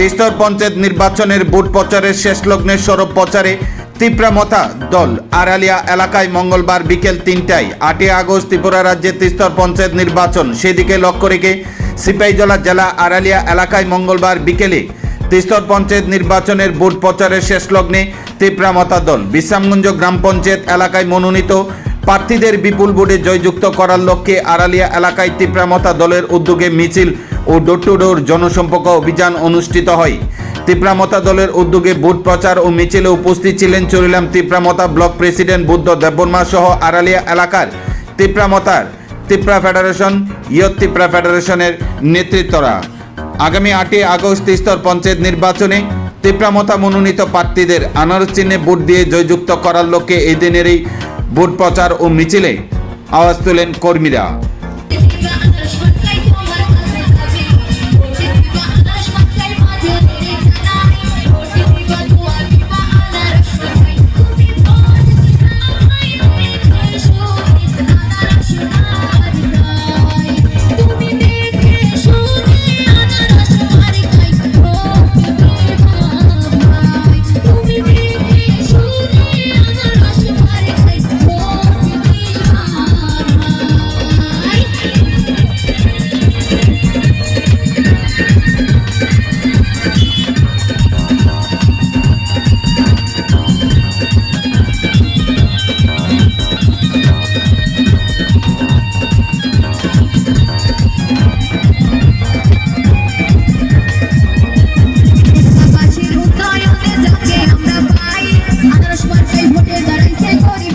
তিস্তর পঞ্চায়েত নির্বাচনের বুথ প্রচারের শেষ লগ্নে সরব প্রচারে তীব্রামতা দল। আড়ালিয়া এলাকায় মঙ্গলবার বিকেল তিনটায়, আটই আগস্ট ত্রিপুরা রাজ্যের তিস্তর পঞ্চায়েত নির্বাচন। সেদিকে লক্ষ্য রেখে সিপাহীজলা জেলা আড়ালিয়া এলাকায় মঙ্গলবার বিকেলে তিস্তর পঞ্চায়েত নির্বাচনের বুথ প্রচারের শেষ লগ্নে তীব্রামতা দল। বিশ্রামগঞ্জ গ্রাম পঞ্চায়েত এলাকায় মনোনীত প্রার্থীদের বিপুল ভোটে জয়যুক্ত করার লক্ষ্যে আড়ালিয়া এলাকায় তীব্রামতা দলের উদ্যোগে মিছিল ও ডোর টু ডোর জনসম্পর্ক অভিযান অনুষ্ঠিত হয়। তীব্রামতা দলের উদ্যোগে ভোট প্রচার ও মিছিলে উপস্থিত ছিলেন চরিলাম তীব্রামতা ব্লক প্রেসিডেন্ট বুদ্ধ দেববর্মা সহ আড়ালিয়া এলাকার তীব্রামতার তিপ্রা ফেডারেশন, ইয়ত তিপ্রা ফেডারেশনের নেতৃত্বরা। আগামী আটই আগস্ট স্তর পঞ্চায়েত নির্বাচনে তীব্রামতা মনোনীত প্রার্থীদের আনারস চিহ্নে ভোট দিয়ে জয়যুক্ত করার লক্ষ্যে এই দিনের এই ভোট প্রচার ও মিছিলে আওয়াজ তোলেন কর্মীরা। বাংলায় ভোটে দাঁড়াইছে করি।